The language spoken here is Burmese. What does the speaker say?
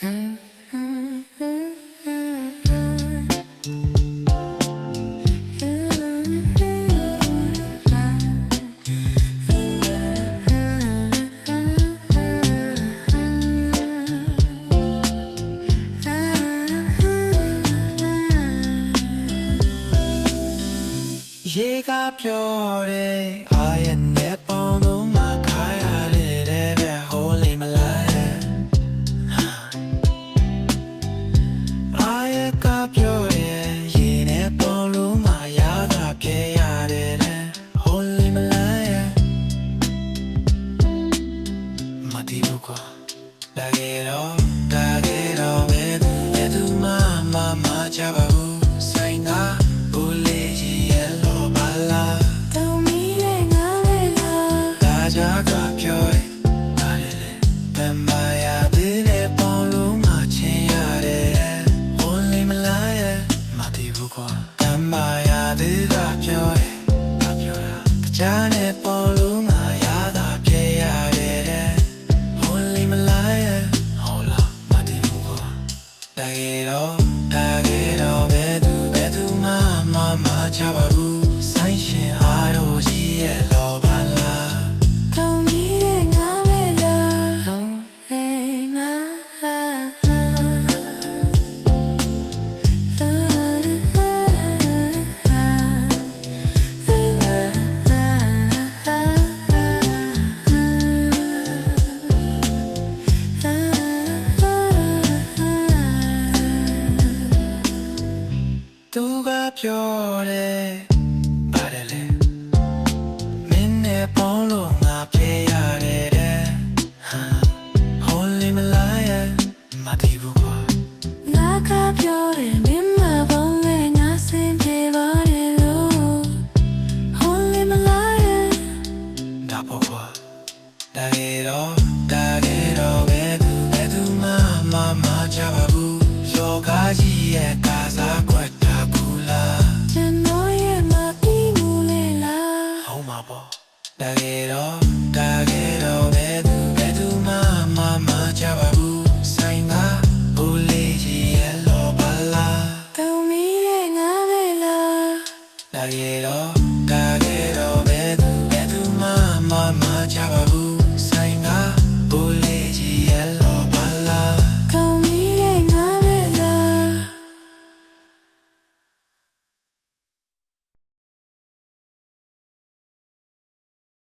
ရေကပြောတယ်အာရ ပြောရဲ့ရေနဲ့ပေါ်လို့မှရတာဖြစ်ရတယ်နဲ့ Holy Malaya မတီးဘူးကွာလာခဲ့တော့လာခဲ့တော့ဘယ်သူမှမမချပါဘူးဆိုင်ကဘူးလေးရဲ့လိုပါလားတောင်းမိရဲ့ငါလည်းလားလာကြကပြောရဲ့ သေးတာပြောရဲ့ငါပြောတာကြားနဲ့ပေါ်လို့ငါရတာပြည့်ရတယ် Only my life ဟောလာမတည်ဘူးကတကယ်တော့တကယ်တော့ဘယ်သူဘယ်သူမှမမချပါ ကပြောတယ်ပါတယ်လေမင်းနဲ့ပေါင်းလို့ငါပြေရတယ်တဲ့ဟမ်ဟိုလီမလာရဲ့မတီးဘူးကွာငါကပြောတယ်မင်းမပေါင်းလဲငါစင်ပြေပါတယ်လို့ဟိုလေးမလာရဲ့ဒါပေါ့ကွာဒါကေတော့ဒါကေတော့ဘယ်သူဘယ်သူမှမမချပါဘူးယောဂကြီးရဲ့ ဒါကေ